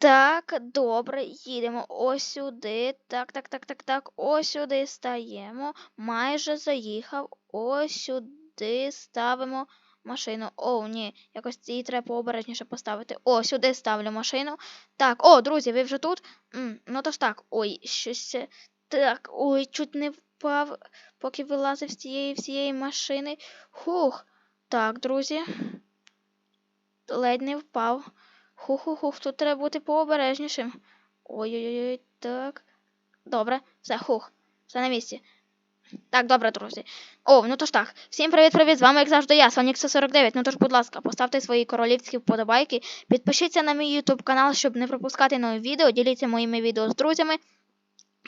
Так, добре, їдемо ось сюди. Так, так, так, так, так. Ось сюди стаємо. Майже заїхав. Ось сюди ставимо машину. О, ні, якось її треба пообережніше поставити. О, сюди ставлю машину. Так, о, друзі, ви вже тут? М, ну то ж так. Ой, щось. Так, ой, чуть не впав, поки вилазив з цієї всієї машини. Хух. Так, друзі. Ледь не впав. Хух-хух-хух, тут треба бути пообережнішим. Ой-ой-ой, так. Добре, все, хух, все на місці. Так, добре, друзі. О, ну то ж так. Всім привіт-привіт! З вами, як завжди, я, Сонік 149. Ну тож, будь ласка, поставте свої королівські вподобайки, підпишіться на мій YouTube канал, щоб не пропускати нові відео, діліться моїми відео з друзями.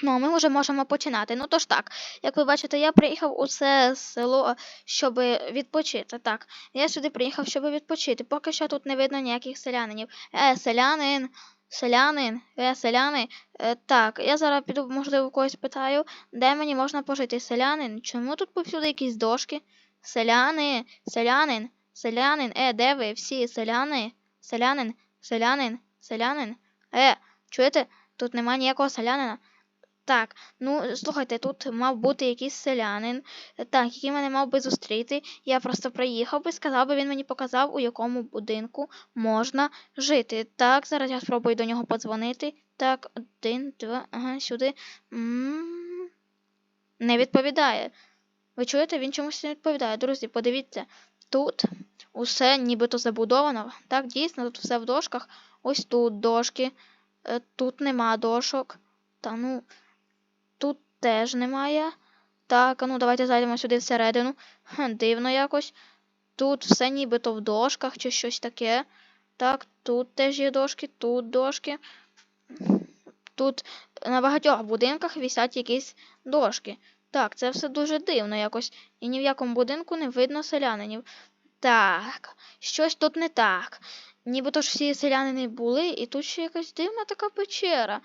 Ну, ми вже можемо починати. Ну то ж так, як ви бачите, я приїхав у це село, щоб відпочити. Так, я сюди приїхав, щоб відпочити. Поки що тут не видно ніяких селянинів. Е, селянин, селянин, е, селяни. Е, так, я зараз піду, можливо, когось питаю, де мені можна пожити. Селянин? Чому тут повсюди якісь дошки? Селяни, селянин, селянин, е, де ви? Всі селяни, селянин, селянин, селянин. Е, чуєте? Тут нема ніякого селянина. Так, ну слухайте, тут мав бути якийсь селянин, так, який мене мав би зустріти. Я просто приїхав би, сказав би, він мені показав, у якому будинку можна жити. Так, зараз я спробую до нього подзвонити. Так, один, два, ага, сюди. Не відповідає. Ви чуєте, він чомусь не відповідає. Друзі, подивіться, тут усе нібито забудовано. Так, дійсно, тут все в дошках. Ось тут дошки, е, тут нема дошок. Та ну. Теж немає. Так, а ну давайте зайдемо сюди всередину. Хм, дивно якось. Тут все нібито в дошках чи щось таке. Так, тут теж є дошки, тут дошки. Тут на багатьох будинках висять якісь дошки. Так, це все дуже дивно якось. І ні в якому будинку не видно селянинів. Так, щось тут не так. Нібито ж всі селянини були, і тут ще якась дивна така печера.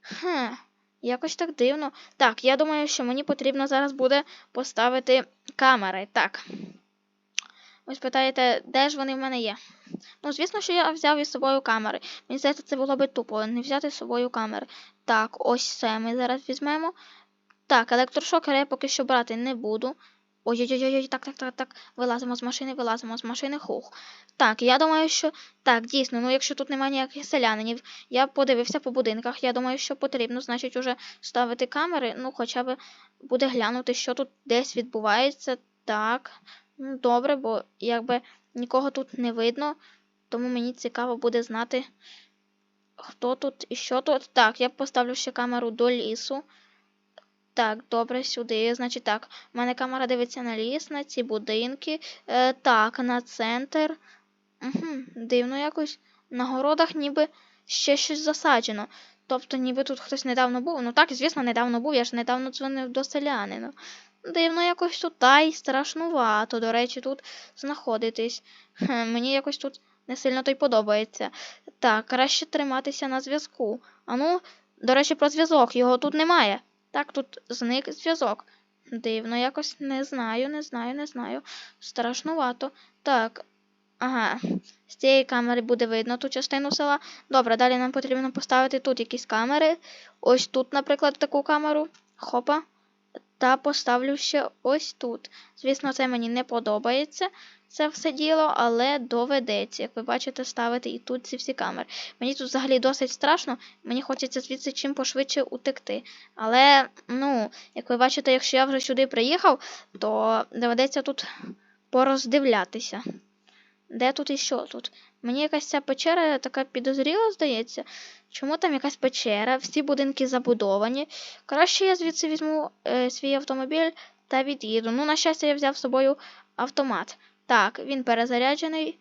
Хм. Якось так дивно. Так, я думаю, що мені потрібно зараз буде поставити камери. Так. Ось питаєте, де ж вони в мене є? Ну, звісно, що я взяв із собою камери. Мені здається, це було би тупо, не взяти з собою камери. Так, ось це ми зараз візьмемо. Так, електрошокер я поки що брати не буду. Ой-ой-ой, так, так, так, так. Вилазимо з машини, вилазимо з машини, хух. Так, я думаю, що так, дійсно, ну якщо тут немає ніяких селянинів, я подивився по будинках. Я думаю, що потрібно, значить, уже ставити камери, ну, хоча б буде глянути, що тут десь відбувається. Так, ну добре, бо якби нікого тут не видно, тому мені цікаво буде знати, хто тут і що тут. Так, я поставлю ще камеру до лісу. Так, добре, сюди. Значить так, у мене камера дивиться на ліс, на ці будинки. Е, так, на центр. Угу, дивно якось. На городах ніби ще щось засаджено. Тобто, ніби тут хтось недавно був. Ну так, звісно, недавно був, я ж недавно дзвонив до селянина. Дивно якось тут та й страшнувато, до речі, тут знаходитись. Хм, мені якось тут не сильно то й подобається. Так, краще триматися на зв'язку. Ану, до речі, про зв'язок, його тут немає. Так, тут зник зв'язок. Дивно, якось не знаю, не знаю, не знаю. Страшнувато. Так. Ага. З цієї камери буде видно ту частину села. Добре, далі нам потрібно поставити тут якісь камери. Ось тут, наприклад, таку камеру. Хопа. Та поставлю ще ось тут. Звісно, це мені не подобається. Це все діло, але доведеться, як ви бачите, ставити і тут ці всі камери. Мені тут взагалі досить страшно, мені хочеться звідси чим пошвидше утекти. Але, ну, як ви бачите, якщо я вже сюди приїхав, то доведеться тут пороздивлятися. Де тут і що тут? Мені якась ця печера така підозріла, здається. Чому там якась печера? Всі будинки забудовані. Краще я звідси візьму е, свій автомобіль та від'їду. Ну, на щастя, я взяв з собою автомат. Так, він перезаряджений.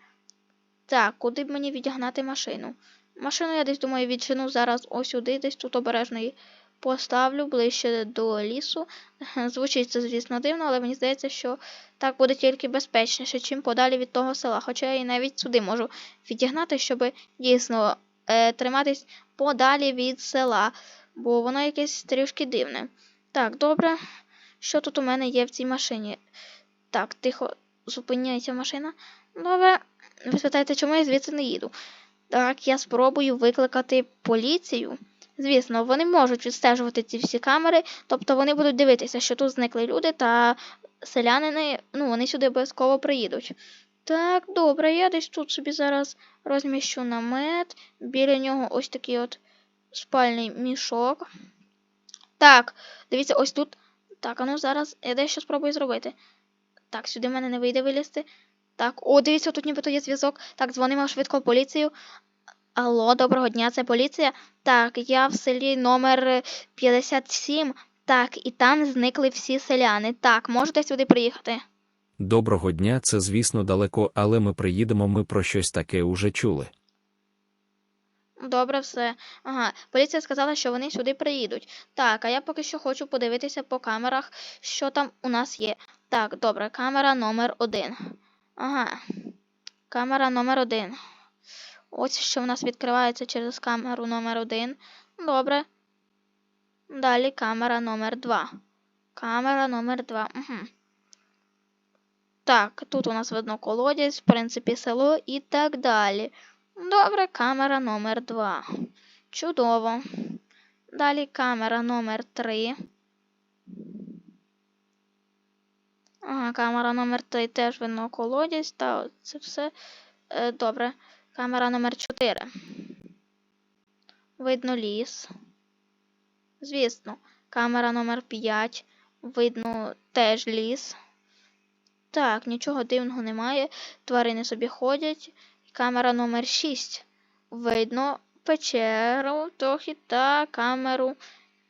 Так, куди б мені відігнати машину? Машину я десь думаю відчину зараз ось сюди, десь тут обережно поставлю ближче до лісу. Звучить це, звісно, дивно, але мені здається, що так буде тільки безпечніше, чим подалі від того села. Хоча я і навіть сюди можу відігнати, щоб дійсно е, триматись подалі від села, бо воно якесь трішки дивне. Так, добре. Що тут у мене є в цій машині? Так, тихо, зупиняється машина. Добре. Ви спитаєте, чому я звідси не їду? Так, я спробую викликати поліцію. Звісно, вони можуть відстежувати ці всі камери, тобто вони будуть дивитися, що тут зникли люди, та селянини, ну, вони сюди обов'язково приїдуть. Так, добре, я десь тут собі зараз розміщу намет. Біля нього ось такий от спальний мішок. Так, дивіться, ось тут. Так, а ну зараз я дещо спробую зробити. Так, сюди в мене не вийде вилізти. Так, о, дивіться, тут нібито є зв'язок. Так, дзвонимо швидко в поліцію. Алло, доброго дня, це поліція. Так, я в селі номер е, 57. Так, і там зникли всі селяни. Так, можете сюди приїхати. Доброго дня, це звісно далеко, але ми приїдемо, ми про щось таке уже чули. Добре, все. Ага, поліція сказала, що вони сюди приїдуть. Так, а я поки що хочу подивитися по камерах, що там у нас є. Так, добре, камера номер один. Ага. Камера номер один. Ось що в нас відкривається через камеру номер один. Добре. Далі камера номер два. Камера номер два. Угу. Так, тут у нас видно колодязь, в принципі, село і так далі. Добре, камера номер 2. Чудово. Далі камера номер 3. Ага, камера номер 3 теж видно колодязь, та це все. Е, добре. Камера номер 4. Видно ліс. Звісно, камера номер 5. Видно теж ліс. Так, нічого дивного немає. Тварини собі ходять. Камера номер 6. Видно печеру трохи та камеру,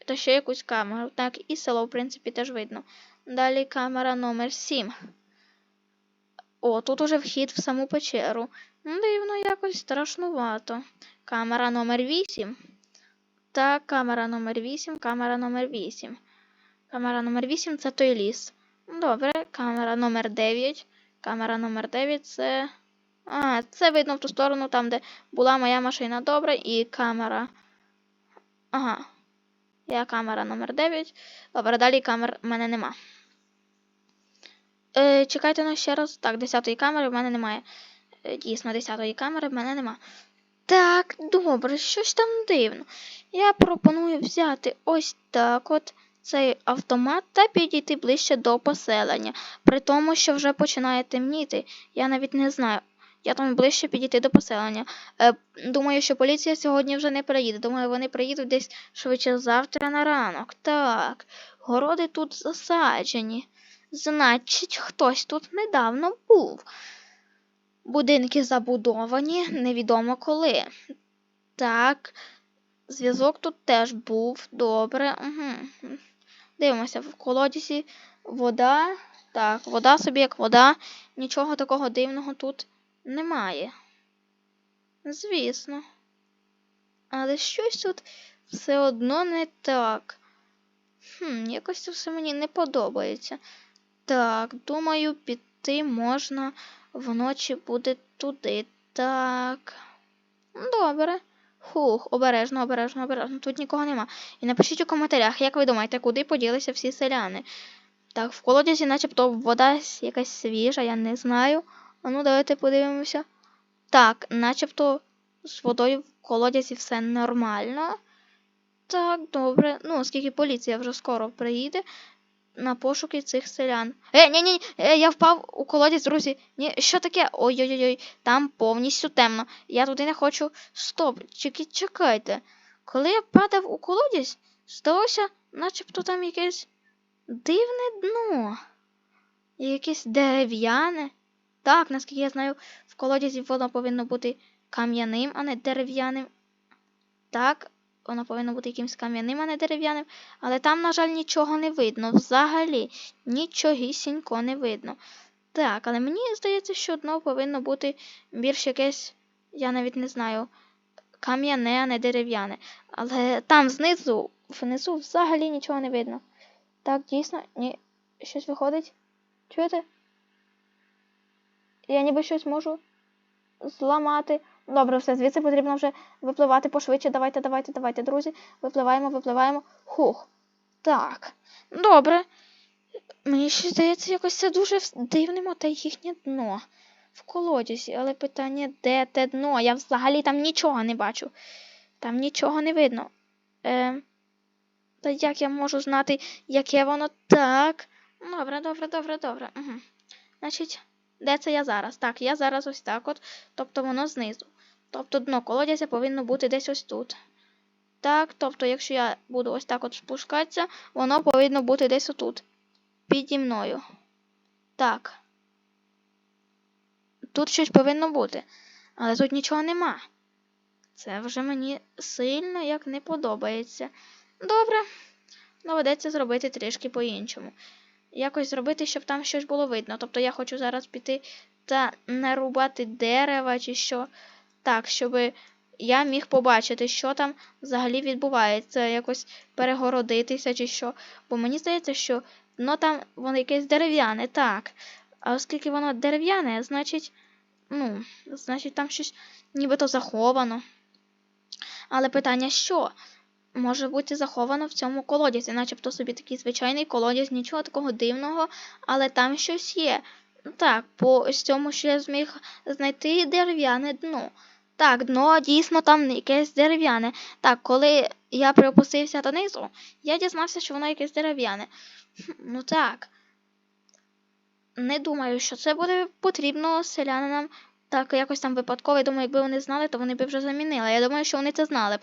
та ще якусь камеру. Так, і село, в принципі, теж видно. Далі камера номер 7. О, тут уже вхід в саму печеру. Ну, Дивно, якось страшнувато. Камера номер 8. Так, камера номер 8, камера номер 8. Камера номер 8 це той ліс. Добре, камера номер 9. Камера номер 9 це. А, це видно в ту сторону, там, де була моя машина. Добре, і камера. Ага. Я камера номер 9. Добре, далі камер в мене нема. Е, чекайте ну ще раз. Так, 10-ї камери в мене немає. Е, дійсно, 10-ї камери в мене нема. Так, добре, щось там дивно. Я пропоную взяти ось так от цей автомат та підійти ближче до поселення. При тому, що вже починає темніти. Я навіть не знаю. Я там ближче підійти до поселення. Е, думаю, що поліція сьогодні вже не приїде. Думаю, вони приїдуть десь швидше завтра на ранок. Так, городи тут засаджені. Значить, хтось тут недавно був. Будинки забудовані, невідомо коли. Так, зв'язок тут теж був. Добре. Угу. Дивимося, в колодязі вода. Так, вода собі як вода. Нічого такого дивного тут немає. Звісно. Але щось тут все одно не так. Хм, якось це все мені не подобається. Так, думаю, піти можна вночі буде туди. Так. Добре. Хух, обережно, обережно, обережно. Тут нікого нема. І напишіть у коментарях, як ви думаєте, куди поділися всі селяни. Так, в колодязі начебто вода якась свіжа, я не знаю. Ну, давайте подивимося. Так, начебто з водою в колодязі все нормально. Так, добре. Ну, оскільки поліція вже скоро приїде на пошуки цих селян. Е, ні, ні, е, я впав у колодязь, друзі. Ні, що таке? Ой-ой-ой, там повністю темно. Я туди не хочу. Стоп, чеки, чекайте. Коли я падав у колодязь, здалося, начебто там якесь дивне дно. Якесь дерев'яне. Так, наскільки я знаю, в колодязі воно повинно бути кам'яним, а не дерев'яним. Так, воно повинно бути якимось кам'яним, а не дерев'яним. Але там, на жаль, нічого не видно. Взагалі нічогісінько не видно. Так, але мені здається, що дно повинно бути більш якесь, я навіть не знаю, кам'яне, а не дерев'яне. Але там знизу, внизу взагалі нічого не видно. Так, дійсно, ні, щось виходить. Чуєте? Я ніби щось можу зламати. Добре, все, звідси потрібно вже випливати пошвидше. Давайте, давайте, давайте, друзі. Випливаємо, випливаємо. Хух. Так. Добре. Мені ще здається, якось це дуже дивним оте їхнє дно. в колодязі, але питання, де те дно? Я взагалі там нічого не бачу. Там нічого не видно. Е, та як я можу знати, яке воно так? Добре, добре, добре, добре. Угу. Значить, де це я зараз? Так, я зараз ось так от, тобто воно знизу. Тобто дно колодязя повинно бути десь ось тут. Так, тобто, якщо я буду ось так от спускатися, воно повинно бути десь отут. Піді мною. Так. Тут щось повинно бути. Але тут нічого нема. Це вже мені сильно як не подобається. Добре, доведеться зробити трішки по-іншому. Якось зробити, щоб там щось було видно. Тобто я хочу зараз піти та нарубати дерева чи що. Так, щоб я міг побачити, що там взагалі відбувається, якось перегородитися чи що. Бо мені здається, що дно там воно якесь дерев'яне, так. А оскільки воно дерев'яне, значить, ну, значить, там щось нібито заховано. Але питання що? Може бути заховано в цьому колодязі, начебто собі такий звичайний колодязь, нічого такого дивного, але там щось є. Так, по ось цьому що я зміг знайти дерев'яне дно. Так, дно дійсно там якесь дерев'яне. Так, коли я припустився донизу, я дізнався, що воно якесь дерев'яне. Ну так. Не думаю, що це буде потрібно селянинам так якось там випадково. Я думаю, якби вони знали, то вони б вже замінили. Я думаю, що вони це знали б.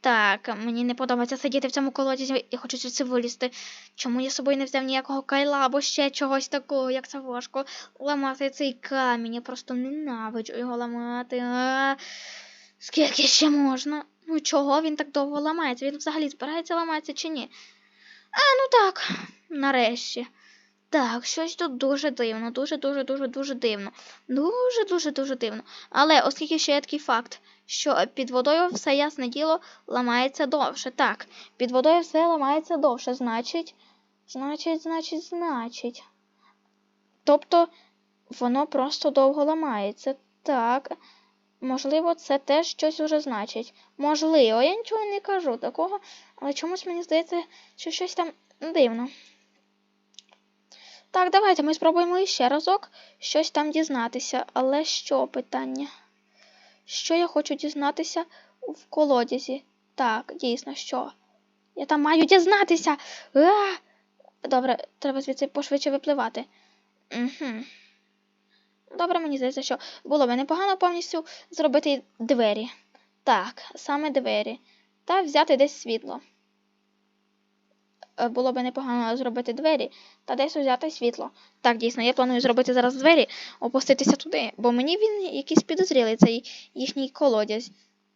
Так, мені не подобається сидіти в цьому колодязі, я хочу звідси вилізти. Чому я з собою не взяв ніякого кайла або ще чогось такого, як це важко ламати цей камінь. Я просто ненавиджу його ламати. А, скільки ще можна? Ну чого він так довго ламається? Він взагалі збирається ламатися чи ні? А, ну так, нарешті. Так, щось тут дуже дивно, дуже, дуже, дуже, дуже дивно. Дуже, дуже, дуже дивно. Але оскільки ще є такий факт, що під водою все ясне діло ламається довше. Так, під водою все ламається довше, значить, значить, значить, значить. Тобто воно просто довго ламається. Так. Можливо, це теж щось уже значить. Можливо, я нічого не кажу такого, але чомусь мені здається, що щось там дивно. Так, давайте ми спробуємо іще разок щось там дізнатися. Але що питання? Що я хочу дізнатися в колодязі? Так, дійсно, що? Я там маю дізнатися. А! Добре, треба звідси пошвидше випливати. Угу. Добре, мені здається, що було б непогано повністю зробити двері. Так, саме двері. Та взяти десь світло. Е, Було б непогано зробити двері та десь взяти світло. Так, дійсно, я планую зробити зараз двері, опуститися туди, бо мені він якийсь підозрілий, цей їхній колодязь.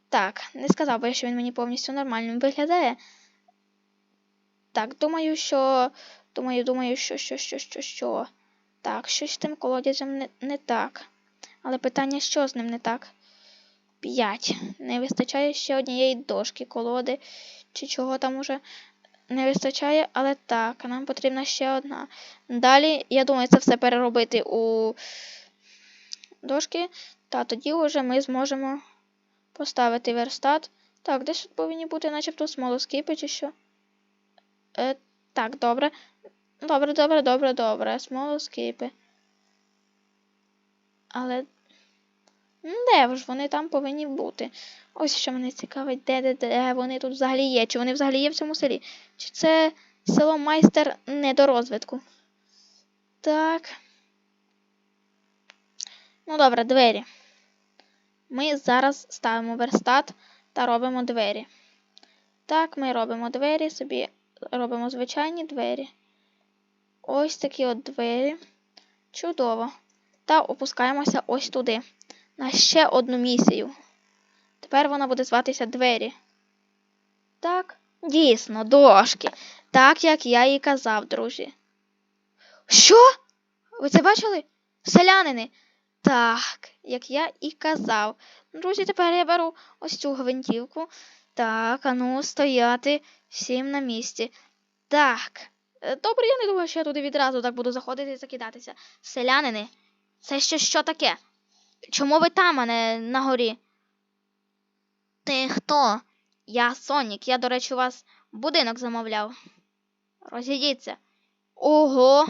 Так, не сказав би, що він мені повністю нормальним виглядає. Так, думаю, що. Думаю, думаю, що, що, що, що, що. Так, щось з тим колодязем не, не так. Але питання, що з ним не так? П'ять. Не вистачає ще однієї дошки, колоди, чи чого там уже не вистачає, але так, нам потрібна ще одна. Далі, я думаю, це все переробити у дошки, та тоді вже ми зможемо поставити верстат. Так, десь тут повинні бути начебто смолоскипи чи що. Е, так, добре. Добре, добре, добре, добре. Смолоскипи. Але. М, Де ж вони там повинні бути? Ось що мене цікавить, де, де, де вони тут взагалі є. Чи вони взагалі є в цьому селі? Чи це село майстер недорозвитку? Так. Ну, добре, двері. Ми зараз ставимо верстат та робимо двері. Так, ми робимо двері, собі робимо звичайні двері. Ось такі от двері. Чудово. Та опускаємося ось туди. На ще одну місію. Тепер вона буде зватися двері. Так, дійсно, дошки. Так, як я і казав, друзі. Що? Ви це бачили? Селянини. Так, як я і казав. Друзі, тепер я беру ось цю гвинтівку. Так, а ну, стояти всім на місці. Так. Е, Добре, я не думаю, що я туди відразу так буду заходити і закидатися. Селянини, це ще що таке? Чому ви там, а не на горі? Ти хто? Я Сонік. Я, до речі, у вас будинок замовляв. Розійдіться. Ого.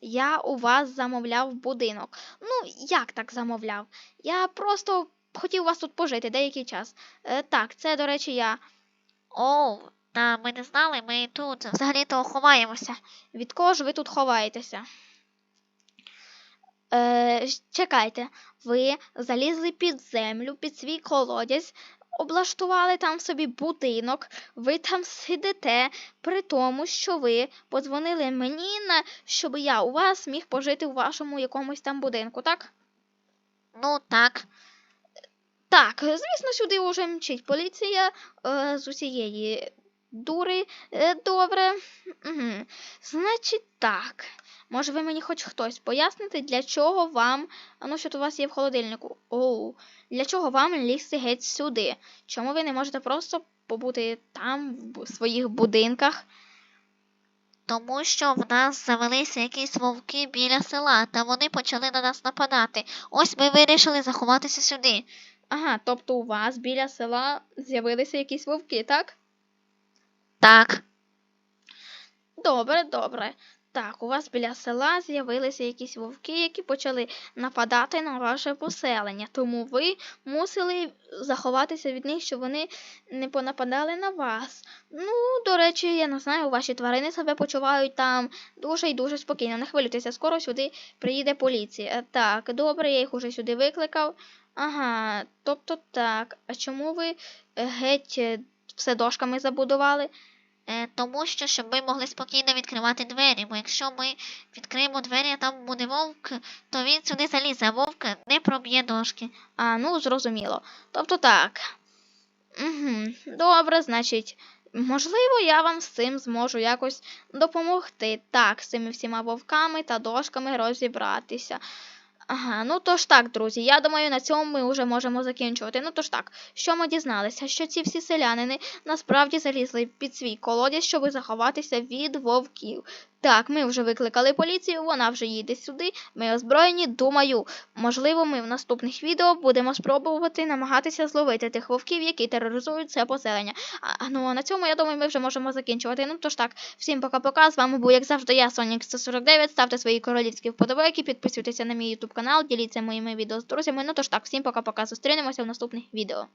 я у вас замовляв будинок. Ну, як так замовляв? Я просто хотів у вас тут пожити деякий час. Е, так, це, до речі, я. Оу, та ми не знали, ми тут взагалі-то ховаємося. Від кого ж ви тут ховаєтеся? Е, чекайте, ви залізли під землю, під свій колодязь, облаштували там собі будинок, ви там сидите, при тому, що ви подзвонили мені, на, щоб я у вас міг пожити у вашому якомусь там будинку, так? Ну так. Так, звісно, сюди уже мчить поліція е, з усієї дури. Е, добре. Угу. Значить так. Може, ви мені хоч хтось поясните, для чого вам. А ну, що тут у вас є в холодильнику? Оу, для чого вам лізти геть сюди? Чому ви не можете просто побути там, в своїх будинках? Тому що в нас завелися якісь вовки біля села, та вони почали на нас нападати. Ось ми вирішили заховатися сюди. Ага, тобто у вас біля села з'явилися якісь вовки, так? Так. Добре, добре. Так, у вас біля села з'явилися якісь вовки, які почали нападати на ваше поселення, тому ви мусили заховатися від них, щоб вони не понападали на вас. Ну, до речі, я не знаю, ваші тварини себе почувають там дуже і дуже спокійно. Не хвилюйтеся, скоро сюди приїде поліція. Е, Так, добре, я їх уже сюди викликав. Ага, тобто так. А чому ви е, геть е, все дошками забудували? Е, тому що, щоб ми могли спокійно відкривати двері, бо якщо ми відкриємо двері, а там буде вовк, то він сюди залізе, а вовк не проб'є дошки. А, ну, зрозуміло. Тобто так. Угу. Добре, значить, можливо, я вам з цим зможу якось допомогти. Так, з цими всіма вовками та дошками розібратися. Ага, ну то ж так, друзі. Я думаю, на цьому ми вже можемо закінчувати. Ну то ж так, що ми дізналися? Що ці всі селянини насправді залізли під свій колодязь, щоб заховатися від вовків. Так, ми вже викликали поліцію, вона вже їде сюди. Ми озброєні. Думаю, можливо, ми в наступних відео будемо спробувати намагатися зловити тих вовків, які тероризують це поселення. А, ну а на цьому я думаю, ми вже можемо закінчувати. Ну тож так, всім пока-пока. З вами був, як завжди, я, Сонік 149. Ставте свої королівські вподобайки, підписуйтеся на мій YouTube канал, діліться моїми відео з друзями. Ну тож так, всім пока-пока. Зустрінемося в наступних відео.